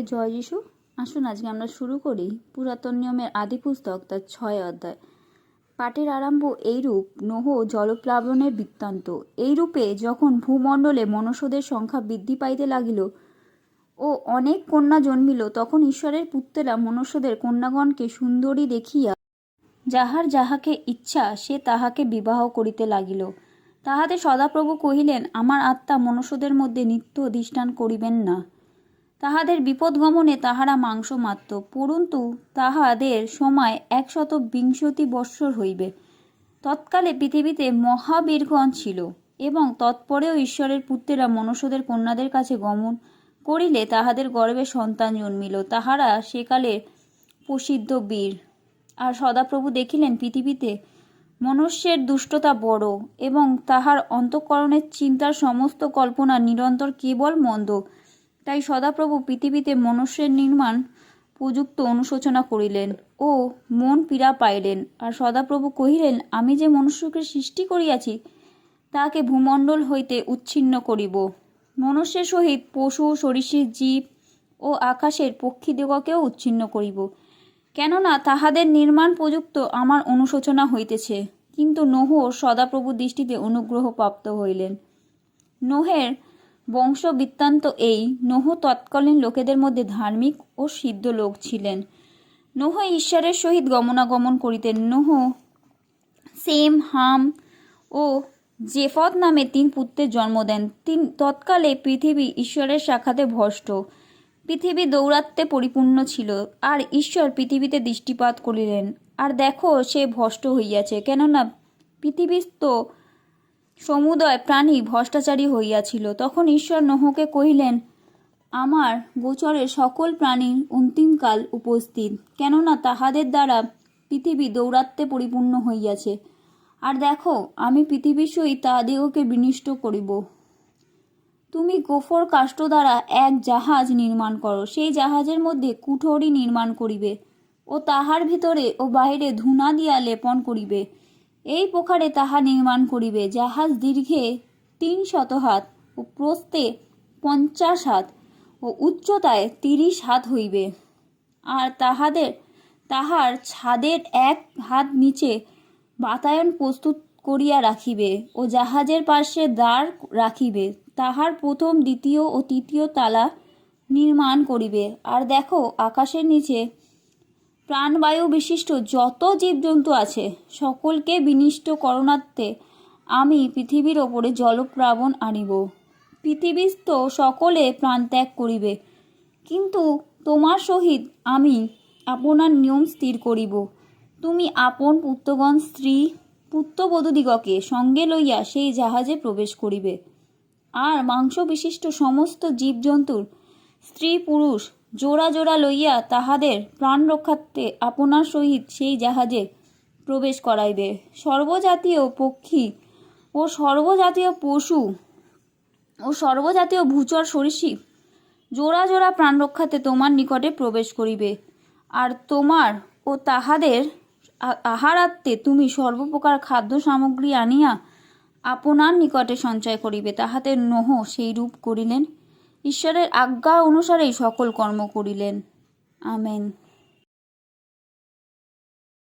জয় যিশু? আসুন আজকে আমরা শুরু করি পুরাতন নিয়মের আদি পুস্তক, তার ছয় অধ্যায়। পাঠের আরম্ভ এইরূপ, নোহ জলপ্লাবনের বৃত্তান্ত। এইরূপে যখন ভূমণ্ডলে মনুষ্যদের সংখ্যা বৃদ্ধি পাইতে লাগিল ও অনেক কন্যা জন্মিল, তখন ঈশ্বরের পুত্রেরা মনুষ্যদের কন্যাগণকে সুন্দরী দেখিয়া যাহার যাহাকে ইচ্ছা সে তাহাকে বিবাহ করিতে লাগিল। তাহাতে সদাপ্রভু কহিলেন, আমার আত্মা মনুষ্যদের মধ্যে নিত্য অধিষ্ঠান করিবেন না। তাহাদের বিপদগমনে তাহারা মাংস মাত্র পরন্তু তাহাদের সময় একশত বিংশতি বৎসর হইবে। তৎকালে পৃথিবীতে মহাবীরগণ ছিল এবং তৎপরেও ঈশ্বরের পুত্রেরা মনুষ্যদের কন্যাদের কাছে গমন করিলে তাহাদের গর্ভে সন্তান জন্মিল। তাহারা সেকালে প্রসিদ্ধ বীর। আর সদাপ্রভু দেখিলেন পৃথিবীতে মনুষ্যের দুষ্টতা বড় এবং তাহার অন্তঃকরণের চিন্তার সমস্ত কল্পনা নিরন্তর কেবল মন্দ। তাই সদাপ্রভু পৃথিবীতে মনুষ্যের নির্মাণ প্রযুক্ত অনুশোচনা করিলেন ও মন পীড়া পাইলেন। আর সদাপ্রভু কহিলেন, আমি যে মনুষ্যকে সৃষ্টি করিয়াছি তাহাকে ভূমণ্ডল হইতে উচ্ছিন্ন করিব। মনুষ্যের সহিত পশু সরীসৃপ জীব ও আকাশের পক্ষীদিগকেও উচ্ছিন্ন করিব। কেননা তাহাদের নির্মাণ প্রযুক্ত আমার অনুশোচনা হইতেছে। কিন্তু নোহ সদাপ্রভু দৃষ্টিতে অনুগ্রহ প্রাপ্ত হইলেন। নোহের বংশ বৃত্তান্ত এই নোহ তৎকালীন লোকেদের মধ্যে ধার্মিক ও সিদ্ধ লোক ছিলেন। নোহ ঈশ্বরের সহিত গমনাগমন করিতেন। নোহ সেম, হাম ও জেফত নামে তিন পুত্রের জন্ম দেন। তিন তৎকালে পৃথিবী ঈশ্বরের শাখাতে ভষ্ট। পৃথিবী দৌরাত্মে পরিপূর্ণ ছিল। আর ঈশ্বর পৃথিবীতে দৃষ্টিপাত করিলেন। আর দেখো সে ভষ্ট হইয়াছে। কেননা পৃথিবীস্থ সমুদয় প্রাণী ভ্রষ্টাচারী হইয়াছিল। তখন ঈশ্বর নহকে কহিলেন, আমার গোচরের সকল প্রাণীর অন্তিমকাল উপস্থিত। কেননা তাহাদের দ্বারা পৃথিবী দৌরাত্মে পরিপূর্ণ হইয়াছে। আর দেখো, আমি পৃথিবীর সহিত তাহাদিগকে বিনিষ্ট করিব। তুমি গোফর কাষ্ট দ্বারা এক জাহাজ নির্মাণ করো। সেই জাহাজের মধ্যে কুঠরি নির্মাণ করিবে ও তাহার ভিতরে ও বাহিরে ধুনা দিয়া লেপন করিবে। এই প্রকারে তাহা নির্মাণ করিবে জাহাজ দীর্ঘে তিন শত হাত ও প্রস্থে পঞ্চাশ হাত ও উচ্চতায় তিরিশ হাত হইবে। আর তাহাদের, তাহার ছাদের এক হাত নিচে বাতায়ন প্রস্তুত করিয়া রাখিবে ও জাহাজের পার্শ্বে দ্বার রাখিবে। তাহার প্রথম, দ্বিতীয় ও তৃতীয় তালা নির্মাণ করিবে। আর দেখো, আকাশের নিচে প্রাণবায়ু বিশিষ্ট যত জীবজন্তু আছে, সকলকে বিনিষ্ট করণার্থে আমি পৃথিবীর ওপরে জলপ্লাবন আনিব। পৃথিবীস্থ সকলে প্রাণত্যাগ করিবে। কিন্তু তোমার সহিত আমি আপনার নিয়ম স্থির করিব। তুমি আপন পুত্রগণ, স্ত্রী, পুত্রবধূদিগকে সঙ্গে লইয়া সেই জাহাজে প্রবেশ করিবে। আর মাংস বিশিষ্ট সমস্ত জীবজন্তুর স্ত্রী পুরুষ জোড়া জোড়া লইয়া তাহাদের প্রাণ রক্ষার্থে আপনার সহিত সেই জাহাজে প্রবেশ করাইবে। সর্বজাতীয় পক্ষী ও সর্বজাতীয় পশু ও সর্বজাতীয় ভূচর সরীসৃপ জোড়া জোড়া প্রাণ রক্ষাতে তোমার নিকটে প্রবেশ করিবে। আর তোমার ও তাহাদের আ- আহারার্থে তুমি সর্বপ্রকার খাদ্য সামগ্রী আনিয়া আপনার নিকটে সঞ্চয় করিবে। তাহাতে নহ সেই রূপ করিলেন ঈশ্বরের আজ্ঞা অনুসারেই সকল কর্ম করিলেন। আমেন।